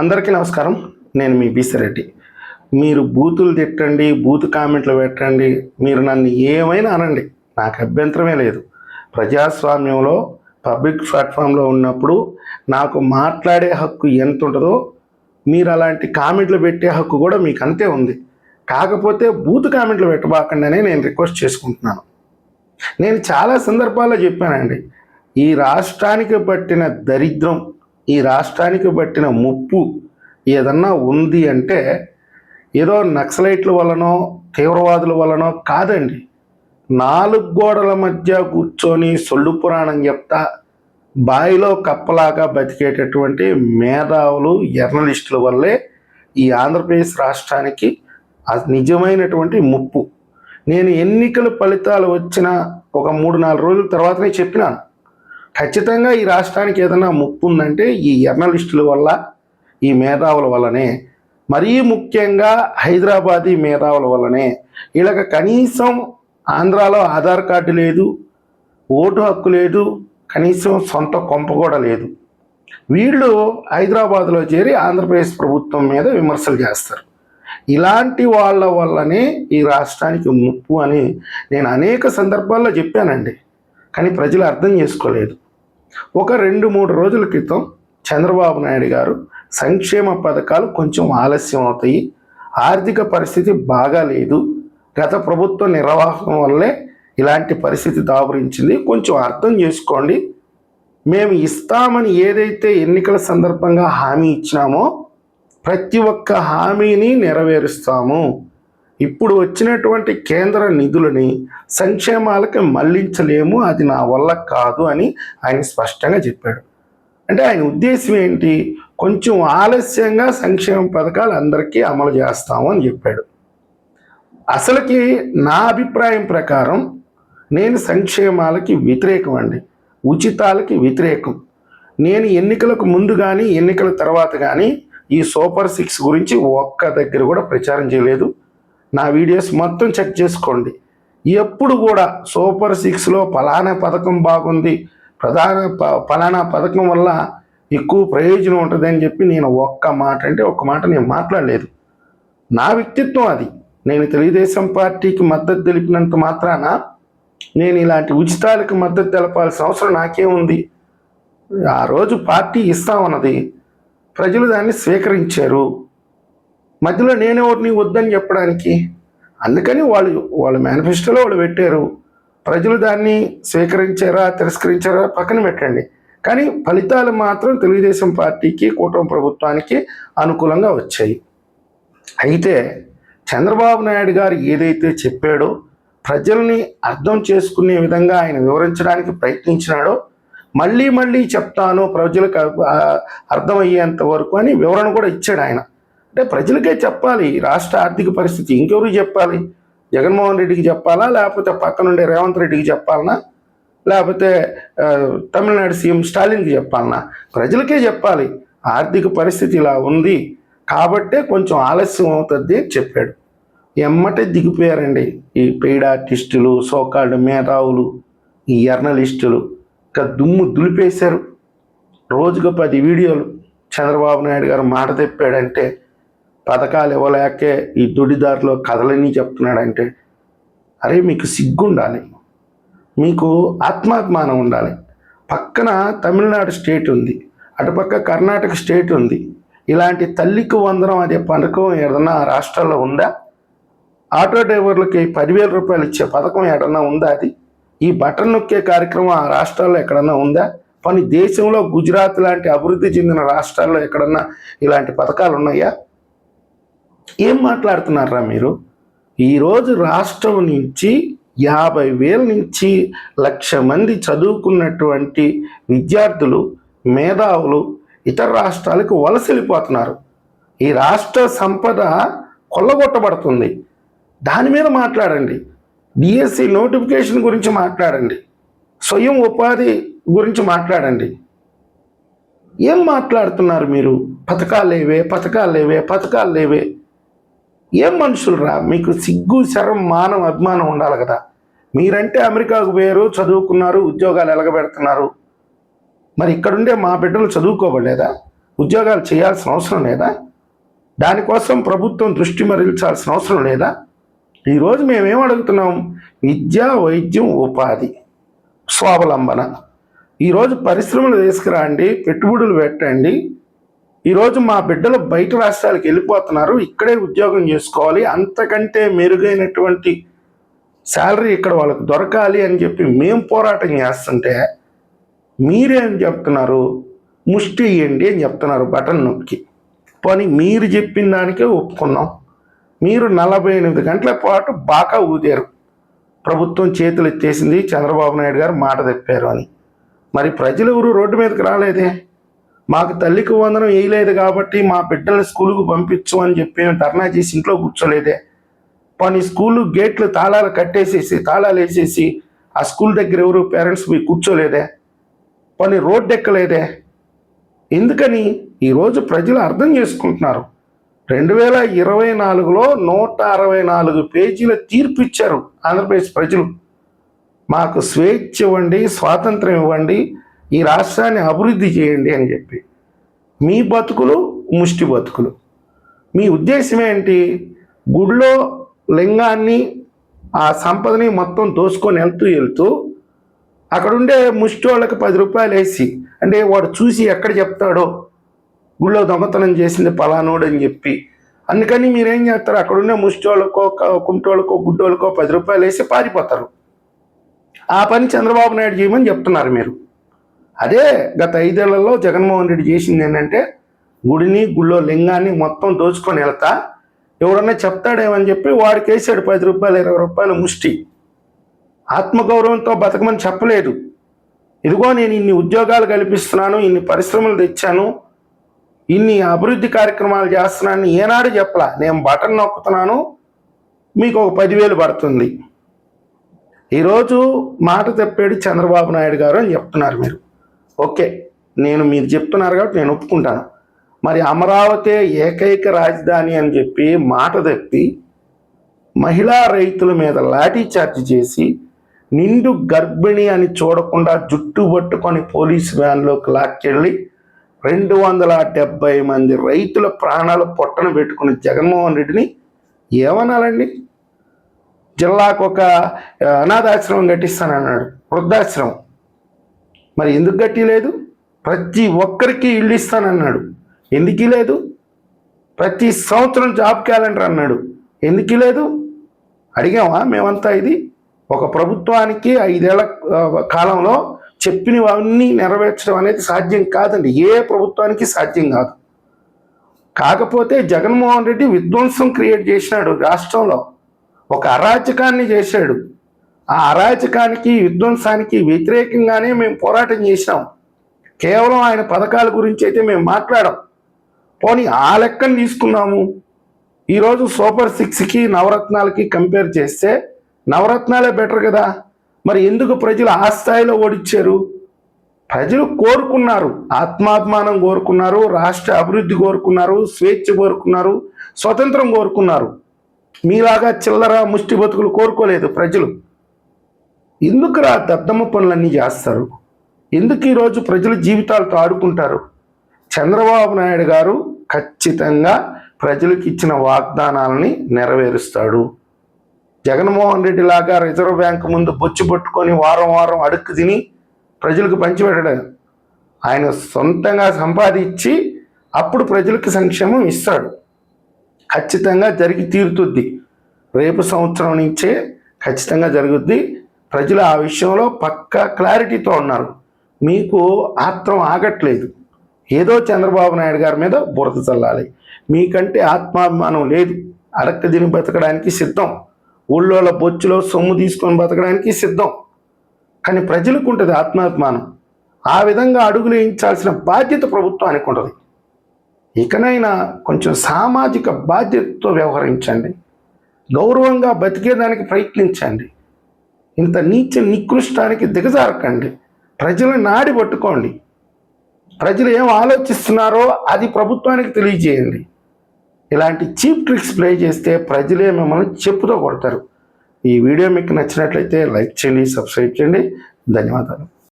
అందరికీ నమస్కారం. నేను మీ బీసిరెడ్డి మీరు బూతులు తిట్టండి బూతు కామెంట్లు పెట్టండి మీరు నన్ను ఏమైనా అనండి నాకు అభ్యంతరమే లేదు. ప్రజాస్వామ్యంలో పబ్లిక్ ప్లాట్ఫామ్లో ఉన్నప్పుడు నాకు మాట్లాడే హక్కు ఎంత ఉంటుందో మీరు అలాంటి కామెంట్లు పెట్టే హక్కు కూడా మీకు అంతే ఉంది. కాకపోతే బూతు కామెంట్లు పెట్టబాకండి నేను రిక్వెస్ట్ చేసుకుంటున్నాను. నేను చాలా సందర్భాల్లో చెప్పానండి ఈ రాష్ట్రానికి పట్టిన దరిద్రం ఈ రాష్ట్రానికి పట్టిన ముప్పు ఏదన్నా ఉంది అంటే ఏదో నక్సలైట్ల వలనో తీవ్రవాదుల వలనో కాదండి. నాలుగు గోడల మధ్య కూర్చొని సొల్లు పురాణం చెప్తా బాయిలో కప్పలాగా బతికేటటువంటి మేధావులు జర్నలిస్టుల వల్లే ఈ ఆంధ్రప్రదేశ్ రాష్ట్రానికి నిజమైనటువంటి ముప్పు. నేను ఎన్నికల ఫలితాలు వచ్చిన ఒక మూడు నాలుగు రోజుల తర్వాతనే చెప్పినాను. ఖచ్చితంగా ఈ రాష్ట్రానికి ఏదైనా ముప్పు ఉందంటే ఈ జర్నలిస్టుల వల్ల ఈ మేధావుల వల్లనే. మరీ ముఖ్యంగా హైదరాబాదీ మేధావుల వల్లనే. వీళ్ళకి కనీసం ఆంధ్రాలో ఆధార్ కార్డు లేదు ఓటు హక్కు లేదు కనీసం సొంత కొంప కూడా లేదు. వీళ్ళు హైదరాబాద్లో చేరి ఆంధ్రప్రదేశ్ ప్రభుత్వం మీద విమర్శలు చేస్తారు. ఇలాంటి వాళ్ళ వల్లనే ఈ రాష్ట్రానికి ముప్పు అని నేను అనేక సందర్భాల్లో చెప్పానండి. కానీ ప్రజలు అర్థం చేసుకోలేదు. ఒక రెండు మూడు రోజుల క్రితం చంద్రబాబు నాయుడు గారు సంక్షేమ పథకాలు కొంచెం ఆలస్యం అవుతాయి. ఆర్థిక పరిస్థితి బాగాలేదు గత ప్రభుత్వ నిర్వాహకం వల్లే ఇలాంటి పరిస్థితి దాపురించింది. కొంచెం అర్థం చేసుకోండి. మేము ఇస్తామని ఏదైతే ఎన్నికల సందర్భంగా హామీ ఇచ్చినామో ప్రతి ఒక్క హామీని నెరవేరుస్తాము. ఇప్పుడు వచ్చినటువంటి కేంద్ర నిధులని సంక్షేమాలకి మళ్ళించలేము అది నా వల్ల కాదు అని ఆయన స్పష్టంగా చెప్పాడు. అంటే ఆయన ఉద్దేశం ఏంటి? కొంచెం ఆలస్యంగా సంక్షేమ పథకాలు అందరికీ అమలు చేస్తాము అని చెప్పాడు. అసలుకి నా అభిప్రాయం ప్రకారం నేను సంక్షేమాలకి వ్యతిరేకం అండి. ఉచితాలకి వ్యతిరేకం. నేను ఎన్నికలకు ముందు కానీ ఎన్నికల తర్వాత కానీ ఈ సూపర్ సిక్స్ గురించి ఒక్క దగ్గర కూడా ప్రచారం చేయలేదు. నా వీడియోస్ మొత్తం చెక్ చేసుకోండి. ఎప్పుడు కూడా సూపర్ సిక్స్లో ఫలానా పథకం బాగుంది ప్రధాన ప- ఫలానా పథకం వల్ల ఎక్కువ ప్రయోజనం ఉంటుందని చెప్పి నేను ఒక్క మాట అంటే ఒక్క మాట నేను మాట్లాడలేదు. నా వ్యక్తిత్వం అది. నేను తెలుగుదేశం పార్టీకి మద్దతు తెలిపినంత మాత్రాన నేను ఇలాంటి ఉచితాలకు మద్దతు తెలపాల్సిన అవసరం నాకేముంది ఆ రోజు పార్టీ ఇస్తామన్నది ప్రజలు దాన్ని స్వీకరించారు. మధ్యలో నేనెవరిని వద్దని చెప్పడానికి. అందుకని వాళ్ళు వాళ్ళ మేనిఫెస్టోలో వాళ్ళు పెట్టారు. ప్రజలు దాన్ని స్వీకరించారా తిరస్కరించారా పక్కన పెట్టండి. కానీ ఫలితాలు మాత్రం తెలుగుదేశం పార్టీకి కూటమి ప్రభుత్వానికి అనుకూలంగా వచ్చాయి. అయితే చంద్రబాబు నాయుడు గారు ఏదైతే చెప్పాడో ప్రజల్ని అర్థం చేసుకునే విధంగా ఆయన వివరించడానికి ప్రయత్నించినాడో మళ్ళీ మళ్ళీ చెప్తాను ప్రజలకు అర్థమయ్యేంత వరకు అని వివరణ కూడా ఇచ్చాడు ఆయన. అంటే ప్రజలకే చెప్పాలి రాష్ట్ర ఆర్థిక పరిస్థితి ఇంకెవరు చెప్పాలి? జగన్మోహన్ రెడ్డికి చెప్పాలా? లేకపోతే పక్కనుండే రేవంత్ రెడ్డికి చెప్పాలనా? లేకపోతే తమిళనాడు సీఎం స్టాలిన్కి చెప్పాలనా? ప్రజలకే చెప్పాలి ఆర్థిక పరిస్థితి ఇలా ఉంది కాబట్టే కొంచెం ఆలస్యం అవుతుంది అని చెప్పాడు. ఎమ్మటే దిగిపోయారండి ఈ పెయిడ్ ఆర్టిస్టులు సోకాళ్ళు మేధావులు ఈ జర్నలిస్టులు. ఇంకా దుమ్ము దులిపేశారు. రోజుకు పది వీడియోలు. చంద్రబాబు నాయుడు గారు మాట తెప్పాడంటే పథకాలు ఇవ్వలేకే ఈ దుడిదారిలో కథలన్నీ చెప్తున్నాడంటే అరే మీకు సిగ్గుండాలి. మీకు ఆత్మాభిమానం ఉండాలి. పక్కన తమిళనాడు స్టేట్ ఉంది అటుపక్క కర్ణాటక స్టేట్ ఉంది. ఇలాంటి తల్లికి వందనం అనే పథకం ఏదన్నా రాష్ట్రాల్లో ఉందా? ఆటో డ్రైవర్లకి పదివేల రూపాయలు ఇచ్చే పథకం ఎక్కడన్నా ఉందా అది? ఈ బటన్ నొక్కే కార్యక్రమం ఆ రాష్ట్రాల్లో ఎక్కడన్నా ఉందా? పని దేశంలో గుజరాత్ లాంటి అభివృద్ధి చెందిన రాష్ట్రాల్లో ఎక్కడన్నా ఇలాంటి పథకాలు ఉన్నాయా ఏం మాట్లాడుతున్నారా మీరు? ఈరోజు రాష్ట్రం నుంచి యాభై వేల నుంచి లక్ష మంది చదువుకున్నటువంటి విద్యార్థులు మేధావులు ఇతర రాష్ట్రాలకు వలస వెళ్ళిపోతున్నారు ఈ రాష్ట్ర సంపద కొల్లగొట్టబడుతుంది. దాని మీద మాట్లాడండి. డిఎస్సి నోటిఫికేషన్ గురించి మాట్లాడండి. స్వయం ఉపాధి గురించి మాట్లాడండి. ఏం మాట్లాడుతున్నారు మీరు? పథకాలు లేవే పథకాలు లేవే పథకాలు లేవే. ఏం మనుషులు రా మీకు సిగ్గు శరం మానం అభిమానం ఉండాలి కదా. మీరంటే అమెరికాకు పోయారు చదువుకున్నారు ఉద్యోగాలు ఎలగబెడుతున్నారు. మరి ఇక్కడుండే మా బిడ్డలు చదువుకోబడలేదా ఉద్యోగాలు చేయాల్సిన అవసరం లేదా? దానికోసం ప్రభుత్వం దృష్టి మరల్చాల్సిన అవసరం లేదా? ఈరోజు మేమేం అడుగుతున్నాం? విద్య వైద్యం ఉపాధి. స్వావలంబన. ఈరోజు పరిశ్రమలు తీసుకురండి పెట్టుబడులు పెట్టండి ఈరోజు మా బిడ్డలు బయట రాష్ట్రాలకు వెళ్ళిపోతున్నారు. ఇక్కడే ఉద్యోగం చేసుకోవాలి. అంతకంటే మెరుగైనటువంటి శాలరీ ఇక్కడ వాళ్ళకి దొరకాలి అని చెప్పి మేము పోరాటం చేస్తుంటే మీరేం చెప్తున్నారు. ముష్టి ఇవ్వండి అని చెప్తున్నారు బటన్ నొక్కి. పోనీ మీరు చెప్పిన దానికే ఒప్పుకున్నాం. మీరు నలభై ఎనిమిది గంటల పాటు బాగా ఊదారు. ప్రభుత్వం చేతులు ఎత్తేసింది చంద్రబాబు నాయుడు గారు మాట తెప్పారు అని. మరి ప్రజలు ఎవరు రోడ్డు మీదకి రాలేదే? మాకు తల్లికి వందనం వేయలేదు కాబట్టి మా బిడ్డల్ని స్కూలుకు పంపించు అని చెప్పి మేము ధర్నా చేసి ఇంట్లో కూర్చోలేదే. పని స్కూల్ గేట్లు తాళాలు కట్టేసేసి తాళాలు వేసేసి ఆ స్కూల్ దగ్గర ఎవరు పేరెంట్స్ పోయి కూర్చోలేదే? పని రోడ్డు ఎక్కలేదే? ఎందుకని? ఈరోజు ప్రజలు అర్థం చేసుకుంటున్నారు. రెండు వేల ఇరవై నాలుగులో నూట అరవై నాలుగు పేజీల తీర్పు ఇచ్చారు ఆంధ్రప్రదేశ్ ప్రజలు. మాకు స్వేచ్ఛ ఇవ్వండి స్వాతంత్రం ఇవ్వండి ఈ రాష్ట్రాన్ని అభివృద్ధి చేయండి అని చెప్పి. మీ బతుకులు ముష్టి బతుకులు. మీ ఉద్దేశం ఏంటి? గుడిలో లింగాన్ని ఆ సంపదని మొత్తం దోసుకొని వెళ్తూ వెళ్తూ అక్కడుండే ముష్టి వాళ్ళకి పది రూపాయలు వేసి అంటే వాడు చూసి ఎక్కడ చెప్తాడో గుళ్ళో దొంగతనం చేసింది పలానోడు అని చెప్పి. అందుకని మీరేం చేస్తారు? అక్కడున్న ముష్టి వాళ్ళకో కుంటోళ్ళకో గుడ్డోళ్ళకో పది రూపాయలు వేసి పారిపోతారు. ఆ పని చంద్రబాబు నాయుడు చేయమని చెప్తున్నారు మీరు. అదే గత ఐదేళ్ళలో జగన్మోహన్ రెడ్డి చేసింది ఏంటంటే గుడిని గుళ్ళో లింగాన్ని మొత్తం దోచుకొని వెళ్తా. ఎవడన్నా చెప్తాడేమని చెప్పి వాడికి వేసాడు పది రూపాయలు ఇరవై రూపాయలు ముష్టి. ఆత్మగౌరవంతో బతకమని చెప్పలేదు. ఇదిగో నేను ఇన్ని ఉద్యోగాలు కల్పిస్తున్నాను ఇన్ని పరిశ్రమలు తెచ్చాను ఇన్ని అభివృద్ధి కార్యక్రమాలు చేస్తున్నాను ఏనాడు చెప్పలా. నేను బటన్ నొక్కుతున్నాను మీకు ఒక పదివేలు పడుతుంది. ఈరోజు మాట తెప్పాడు చంద్రబాబు నాయుడు గారు అని చెప్తున్నారు మీరు. ఓకే నేను మీరు చెప్తున్నారు కాబట్టి నేను ఒప్పుకుంటాను. మరి అమరావతి ఏకైక రాజధాని అని చెప్పి మాట తప్పి మహిళా రైతుల మీద లాఠీ చార్జ్ చేసి నిండు గర్భిణి అని చూడకుండా జుట్టు పట్టుకొని పోలీస్ వ్యాన్లోకి లాక్కెళ్ళి రెండు వందల డెబ్బై మంది రైతుల ప్రాణాలు పొట్టన పెట్టుకుని జగన్మోహన్ రెడ్డిని ఏమనాలండి? జిల్లాకు ఒక అనాథాశ్రమం కట్టిస్తానన్నాడు వృద్ధాశ్రమం. మరి ఎందుకు కట్టిలేదు ప్రతి ఒక్కరికి ఇల్లు ఇస్తానన్నాడు. ఎందుకు లేదు? ప్రతి సంవత్సరం జాబ్ క్యాలెండర్ అన్నాడు. ఎందుకు లేదు? అడిగామా మేమంతా ఇది? ఒక ప్రభుత్వానికి ఐదేళ్ళ కాలంలో చెప్పినవన్నీ నెరవేర్చడం అనేది సాధ్యం కాదండి. ఏ ప్రభుత్వానికి సాధ్యం కాదు. కాకపోతే జగన్మోహన్ రెడ్డి విధ్వంసం క్రియేట్ చేసినాడు రాష్ట్రంలో. ఒక అరాచకాన్ని చేశాడు. ఆ అరాచకానికి విధ్వంసానికి వ్యతిరేకంగానే మేము పోరాటం చేసినాం కేవలం ఆయన పథకాల గురించి అయితే మేము మాట్లాడాం. పోనీ ఆ లెక్కను తీసుకున్నాము ఈరోజు సూపర్ సిక్స్కి నవరత్నాలకి కంపేర్ చేస్తే నవరత్నాలే బెటర్ కదా. మరి ఎందుకు ప్రజలు ఆ స్థాయిలో ఓడిచ్చారు? ప్రజలు కోరుకున్నారు. ఆత్మాభిమానం కోరుకున్నారు. రాష్ట్ర అభివృద్ధి కోరుకున్నారు. స్వేచ్ఛ కోరుకున్నారు. స్వతంత్రం కోరుకున్నారు. మీలాగా చిల్లర ముష్టి బతుకులు కోరుకోలేదు ప్రజలు. ఎందుకు రా దద్దమ్మ పనులన్నీ చేస్తారు? ఎందుకు ఈరోజు ప్రజల జీవితాలతో ఆడుకుంటారు? చంద్రబాబు నాయుడు గారు ఖచ్చితంగా ప్రజలకు ఇచ్చిన వాగ్దానాలని నెరవేరుస్తాడు. జగన్మోహన్ రెడ్డి లాగా రిజర్వ్ బ్యాంక్ ముందు బొచ్చు పట్టుకొని వారం వారం అడుక్కు తిని ప్రజలకు పంచిపెట్టడం. ఆయన సొంతంగా సంపాదించి అప్పుడు ప్రజలకు సంక్షేమం ఇస్తాడు. ఖచ్చితంగా జరిగి తీరుతుంది. రేపు సంవత్సరం నుంచే ఖచ్చితంగా జరుగుద్ది. ప్రజలు ఆ విషయంలో పక్కా క్లారిటీతో ఉన్నారు. మీకు ఆత్రం ఆగట్లేదు. ఏదో చంద్రబాబు నాయుడు గారి మీద బురద చల్లాలి. మీకంటే ఆత్మాభిమానం లేదు. అడక్క తిని బతకడానికి సిద్ధం. ఊళ్ళోళ్ళ బొచ్చులో సొమ్ము తీసుకొని బతకడానికి సిద్ధం. కానీ ప్రజలకు ఉంటుంది ఆత్మాభిమానం. ఆ విధంగా అడుగులు వేయించాల్సిన బాధ్యత ప్రభుత్వానికి ఉంటుంది. ఇకనైనా కొంచెం సామాజిక బాధ్యతతో వ్యవహరించండి. గౌరవంగా బతికేదానికి ప్రయత్నించండి. ఇంత నీచ నికృష్టానికి దిగజారకండి. ప్రజలను నాడి పట్టుకోండి. ప్రజలు ఏం ఆలోచిస్తున్నారో అది ప్రభుత్వానికి తెలియజేయండి. ఇలాంటి చీప్ ట్రిక్స్ ప్లే చేస్తే ప్రజలే మిమ్మల్ని చెప్పుతో కొడతారు. ఈ వీడియో మీకు నచ్చినట్లయితే లైక్ చేయండి సబ్స్క్రైబ్ చేయండి. ధన్యవాదాలు.